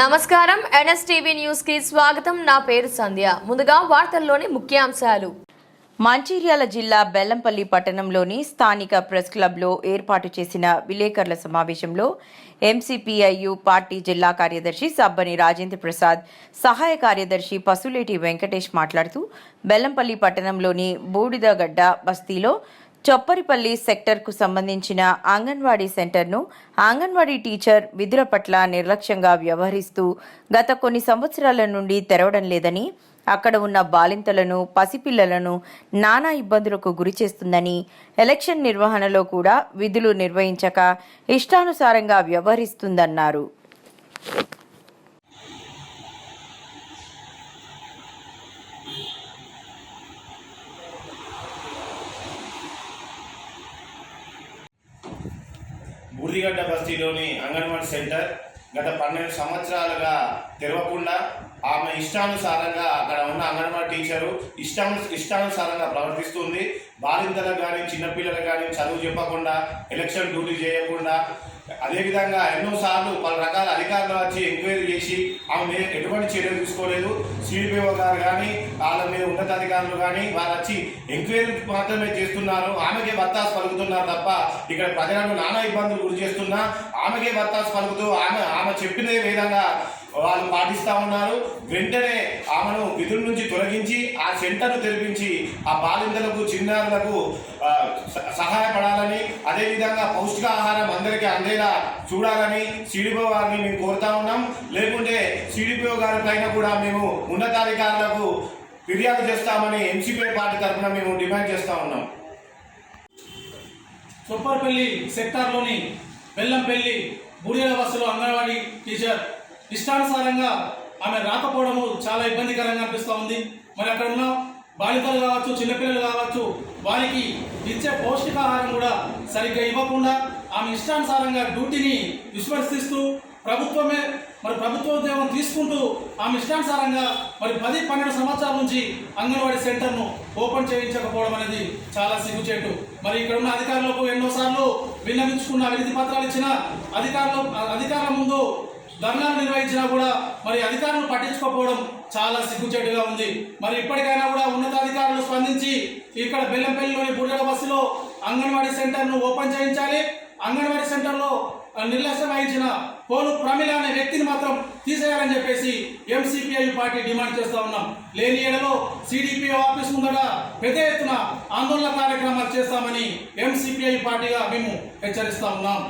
నమస్కారం. ఎన్ఎస్టీవీ న్యూస్కి స్వాగతం. నా పేరు సంధ్య. ముందుగా వార్తల్లోని ముఖ్యాంశాలు. మంచిర్యాల జిల్లా బెల్లంపల్లి పట్టణంలోని స్థానిక ప్రెస్ క్లబ్లో ఏర్పాటు చేసిన విలేకరుల సమావేశంలో ఎంసీపీఐయు పార్టీ జిల్లా కార్యదర్శి సబ్బని రాజేంద్ర ప్రసాద్ సహాయ కార్యదర్శి పసులేటి వెంకటేష్ మాట్లాడుతూ బెల్లంపల్లి పట్టణంలోని బూడిదగడ్డ బస్తీలో చొప్పరిపల్లి సెక్టర్కు సంబంధించిన అంగన్వాడీ సెంటర్ను అంగన్వాడీ టీచర్ విధుల పట్ల నిర్లక్ష్యంగా వ్యవహరిస్తూ గత కొన్ని సంవత్సరాల నుండి తెరవడం లేదని అక్కడ ఉన్న బాలింతలను పసిపిల్లలను నానా ఇబ్బందులకు గురి చేస్తుందని ఎలక్షన్ నిర్వహణలో కూడా విధులు నిర్వహించక ఇష్టానుసారంగా వ్యవహరిస్తుందన్నారు. బూర్దిగడ్డ బస్తీలోని అంగన్వాడీ సెంటర్ గత పన్నెండు సంవత్సరాలుగా తెరవకుండా ఆమె ఇష్టానుసారంగా అక్కడ ఉన్న అంగన్వాడీ టీచరు ఇష్టాను ఇష్టానుసారంగా ప్రవర్తిస్తుంది. బాలింతలకు కానీ చిన్నపిల్లలకు కానీ చదువు చెప్పకుండా ఎలక్షన్ డ్యూటీ చేయకుండా అదేవిధంగా ఎన్నోసార్లు పలు రకాల అధికారులు వచ్చి ఎంక్వైరీ చేసి ఆమె మీద ఎటువంటి చర్యలు తీసుకోలేదు. సిడిపిఓ గారు కానీ వాళ్ళ మీద ఉన్నతాధికారులు కానీ వారు వచ్చి ఎంక్వైరీ మాత్రమే చేస్తున్నారు. ఆమెకే బత్తాసు పలుకుతున్నారు తప్ప ఇక్కడ ప్రజలను నానా ఇబ్బందులు గురి చేస్తున్నా. ఆమెకే భర్తాస్ పలుకుతూ ఆమె ఆమె చెప్పిన విధంగా వాళ్ళు పాటిస్తా ఉన్నారు. వెంటనే ఆమెను విధుల నుంచి తొలగించి ఆ సెంటర్ను తెరిపించి ఆ బాలింతలకు చిన్నారులకు స- సహాయపడాలని అదేవిధంగా పౌష్టికాహారం అందరికీ అందేలా చూడాలని సిడిపో గారిని మేము కోరుతా ఉన్నాం. లేకుంటే సిడిపిఓ గారి పైన కూడా మేము ఉన్నతాధికారులకు ఫిర్యాదు చేస్తామని ఎంసీపీ పార్టీ తరఫున మేము డిమాండ్ చేస్తా ఉన్నాం. చొప్పర్పల్లి సెక్టార్లోని బెల్లంపల్లి బూడిద బస్సులో అంగన్వాడీ టీచర్ ఇష్టానుసారంగా ఆమె రాకపోవడము చాలా ఇబ్బందికరంగా అనిపిస్తూ ఉంది. మరి అక్కడ ఉన్న బాలికలు కావచ్చు చిన్నపిల్లలు కావచ్చు వారికి ఇచ్చే పౌష్టికాహారం కూడా సరిగ్గా ఇవ్వకుండా ఆమె ఇష్టానుసారంగా డ్యూటీని విస్మరిస్తూ ప్రభుత్వమే మరి ప్రభుత్వ ఉద్యోగం తీసుకుంటూ ఆమె ఇష్టానుసారంగా మరి పది పన్నెండు సంవత్సరాల నుంచి అంగన్వాడీ సెంటర్ను ఓపెన్ చేయించకపోవడం అనేది చాలా సిగ్గుచేటు. మరి ఇక్కడ ఉన్న అధికారులకు ఎన్నోసార్లు విన్నవించుకున్న అవినీతి పత్రాలు ఇచ్చిన అధికారులు అధికారుల ముందు ధర్నాలు నిర్వహించినా కూడా మరి అధికారులు పట్టించుకోకపోవడం చాలా సిగ్గుచేటుగా ఉంది. మరి ఇప్పటికైనా కూడా ఉన్నతాధికారులు స్పందించి ఇక్కడ బెల్లంపల్లిలోని బుర్జల బస్సులో అంగన్వాడీ సెంటర్ను ఓపెన్ చేయించాలి. అంగన్వాడీ సెంటర్లో నిర్లక్ష్యం వహించిన పోలు ప్రమిళ అనే వ్యక్తిని మాత్రం తీసేయాలని చెప్పేసి ఎంసీపీఐ పార్టీ డిమాండ్ చేస్తా ఉన్నాం. లేని ఏడలో సిడిపిఓ ఆఫీస్ ముందట పెద్ద ఎత్తున ఆందోళన కార్యక్రమాలు చేస్తామని ఎంసీపీఐ పార్టీగా మేము హెచ్చరిస్తా ఉన్నాం.